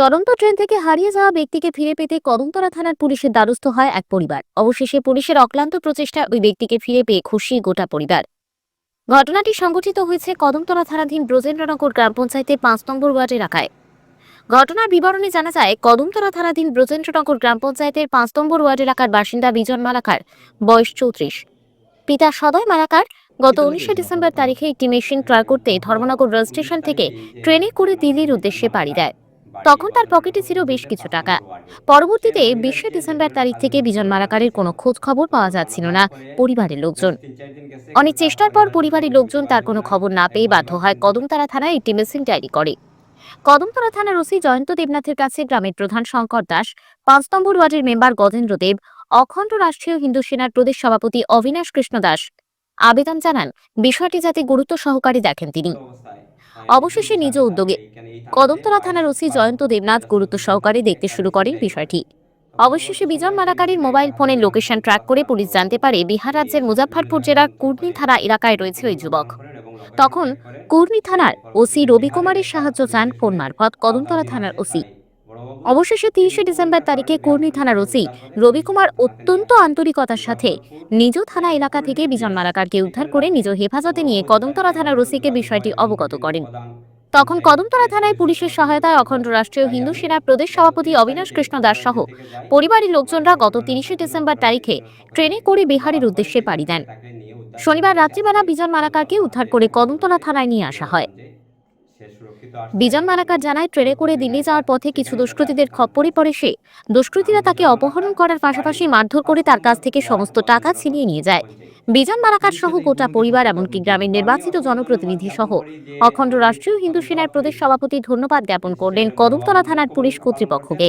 চলন্ত ট্রেন থেকে হারিয়ে যাওয়া ব্যক্তিকে ফিরে পেতে কদমতলা থানার পুলিশের দ্বারস্থ হয় এক পরিবার। অবশেষে পুলিশের অক্লান্ত প্রচেষ্টা ওই ব্যক্তিকে ফিরে পেয়ে খুশি গোটা পরিবার। ঘটনাটি সংঘটিত হয়েছে কদমতলা থানাধীন ব্রজেন্দ্রনগর গ্রাম পঞ্চায়েতের পাঁচ নম্বর ওয়ার্ড এলাকায়। ঘটনার বিবরণে জানা যায়, কদমতলা থানাধীন ব্রজেন্দ্রনগর গ্রাম পঞ্চায়েতের পাঁচ নম্বর ওয়ার্ড এলাকার বাসিন্দা বিজন মালাকার, বয়স চৌত্রিশ। পিতা সদয় মালাকার গত উনিশে ডিসেম্বর তারিখে একটি মেশিন ক্রয় করতে ধর্মনগর রেল স্টেশন থেকে ট্রেনে করে দিল্লির উদ্দেশ্যে পাড়ি দেয়। তখন তার পকেটে ছিল বেশ কিছু টাকা। পরবর্তীতে বিশে ডিসেম্বর তারিখ থেকে বিজন মালাকারের কোনো খোঁজ খবর পাওয়া যাচ্ছিল না পরিবারের লোকজন। অনেক চেষ্টার পর পরিবারের লোকজন তার কোনো খবর না পেয়ে বাধ্য হয় কদমতারা থানায় একটি মিসিং ডায়েরি করে। কদমতলা থানার ওসি জয়ন্ত দেবনাথের কাছে গ্রামের প্রধান শঙ্কর দাস, পাঁচ নম্বর ওয়ার্ডের মেম্বার গজেন্দ্র দেব, অখণ্ড রাষ্ট্রীয় হিন্দু সেনার প্রদেশ সভাপতি অবিনাশ কৃষ্ণ দাস। আবেদন জানান, বিষয়টি যাতে গুরুত্ব সহকারে দেখেন তিনি। অবশেষে নিজ উদ্যোগে কদমতলা থানার ওসি জয়ন্ত দেবনাথ গুরুত্ব সহকারে দেখতে শুরু করেন বিষয়টি। অবশেষে বিজন মারাকারীর মোবাইল ফোনের লোকেশন ট্র্যাক করে পুলিশ জানতে পারে, বিহার রাজ্যের মুজাফফরপুর জেলার কুর্নি থানা এলাকায় রয়েছে ওই যুবক। তখন কুর্নি থানার ওসি রবি কুমারের সাহায্য চান ফোন মারফত কদমতলা থানার ওসি। অবশেষে তিরিশে ডিসেম্বর তারিখে কুর্নি থানার ওসি রবি কুমার অত্যন্ত আন্তরিকতার সাথে নিজ থানা এলাকা থেকে বিজন মালাকারকে উদ্ধার করে নিজ হেফাজতে নিয়ে কদমতলা থানার ওসিকে বিষয়টি অবগত করেন। তখন কদমতলা থানায় পুলিশের সহায়তায় অখণ্ড রাষ্ট্রীয় হিন্দু সেনার প্রদেশ সভাপতি অবিনাশ কৃষ্ণ দাস সহ পরিবারের লোকজনরা গত তিরিশে ডিসেম্বর তারিখে ট্রেনে করে বিহারের উদ্দেশ্যে পাড়ি দেন। শনিবার রাত্রিবেলা বিজন মালাকারকে উদ্ধার করে কদমতলা থানায় নিয়ে আসা হয়। বিজন মালাকার জানায়, ট্রেনে করে দিল্লি যাওয়ার পথে কিছু দুষ্কৃতীদের খপ্পরে পড়ে সে। দুষ্কৃতীরা তাকে অপহরণ করার পাশাপাশি মারধর করে তার কাছ থেকে সমস্ত টাকা ছিনিয়ে নিয়ে যায়। বিজন মালাকার সহ গোটা পরিবার, এমনকি গ্রামের নির্বাচিত জনপ্রতিনিধি সহ অখণ্ড রাষ্ট্রীয় হিন্দু সেনার প্রদেশ সভাপতি ধন্যবাদ জ্ঞাপন করলেন কদমতলা থানার পুলিশ কর্তৃপক্ষকে।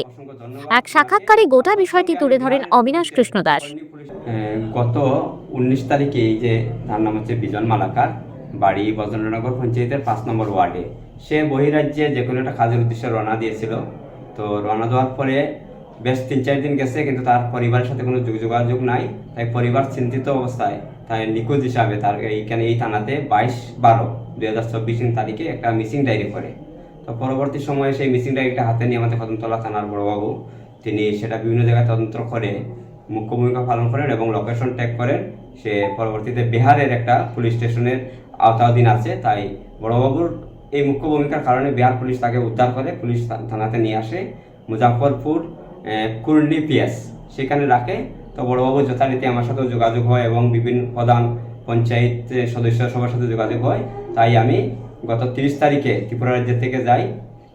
এক সাক্ষাৎকারে গোটা বিষয়টি তুলে ধরেন অবিনাশ কৃষ্ণ দাস। গত উনিশ তারিখে এই যে, তার নাম হচ্ছে বিজন মালাকার বাড়ি বজেন্দ্রনগর পঞ্চায়েতের পাঁচ নম্বর ওয়ার্ডে। সে বহিরাজ্যে যে কোনো একটা কাজের উদ্দেশ্যে রওনা দিয়েছিল। তো রওনা দেওয়ার পরে বেশ তিন চার দিন গেছে, কিন্তু তার পরিবারের সাথে কোনো যোগ- যোগাযোগ নাই। তাই পরিবার চিন্তিত অবস্থায় তাই নিখোঁজ হিসাবে তার এইখানে এই থানাতে বাইশ বারো দুই হাজার চব্বিশ তারিখে একটা মিসিং ডায়েরি করে। তো পরবর্তী সময়ে সেই মিসিং ডায়েরিটা হাতে নিয়ে আমাদের কদমতলা থানার বড়বাবু, তিনি সেটা বিভিন্ন জায়গায় তদন্ত করে, মুখ্য ভূমিকা পালন করেন এবং লোকেশন ট্যাগ করেন। সে পরবর্তীতে বিহারের একটা পুলিশ স্টেশনের আওতাধীন আছে, তাই বড়বাবুর এই মুখ্য ভূমিকার কারণে বিহার পুলিশ তাকে উদ্ধার করে, পুলিশ থানাতে নিয়ে আসে। মুজাফরপুর কুর্নি পিএস। সেখানে রাখে। তো বড়বাবু যথারীতি আমার সাথেও যোগাযোগ হয় এবং বিভিন্ন প্রধান পঞ্চায়েত সদস্য সবার সাথে যোগাযোগ হয়। তাই আমি গত তিরিশ তারিখে ত্রিপুরা রাজ্য থেকে যাই,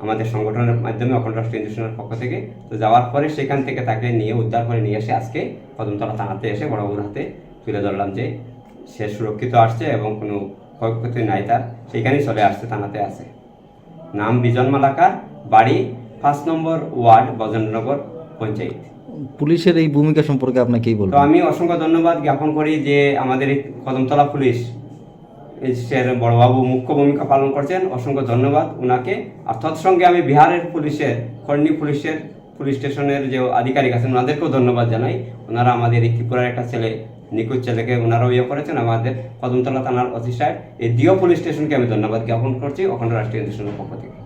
আমাদের সংগঠনের মাধ্যমে অখণ্ড রাষ্ট্রীয় হিন্দু পক্ষ থেকে। তো যাওয়ার পরে সেখান থেকে তাকে নিয়ে উদ্ধার করে নিয়ে এসে আজকে কদমতলা থানাতে এসে বড়বাবুর হাতে তুলে ধরলাম যে সে সুরক্ষিত আসছে এবং কোনো ক্ষয়ক্ষতি নাই তার সেখানেই চলে আসছে থানাতে আছে। নাম বিজন মালাকার বাড়ি পাঁচ নম্বর ওয়ার্ড বজেন্দ্রনগর পঞ্চায়েত। পুলিশের এই ভূমিকা সম্পর্কে আপনি কি তো আমি অসংখ্য ধন্যবাদ জ্ঞাপন করি যে আমাদের এই কদমতলা পুলিশ বড়বাবু মুখ্য ভূমিকা পালন করছেন। অসংখ্য ধন্যবাদ ওনাকে আর তৎসঙ্গে আমি বিহারের পুলিশের কর্ণী পুলিশের পুলিশ স্টেশনের যে আধিকারিক আছেন ওনাদেরকেও ধন্যবাদ জানাই। ওনারা আমাদের এই ত্রিপুরার একটা ছেলে নিখোঁজ ছেলেকে ওনারাও ইয়ে করেছেন, আমাদের কদমতলা থানার অফিসার এই দিও পুলিশ স্টেশনকে আমি ধন্যবাদ জ্ঞাপন করছি, অখণ্ড রাষ্ট্রীয় স্টেশনের পক্ষ থেকে।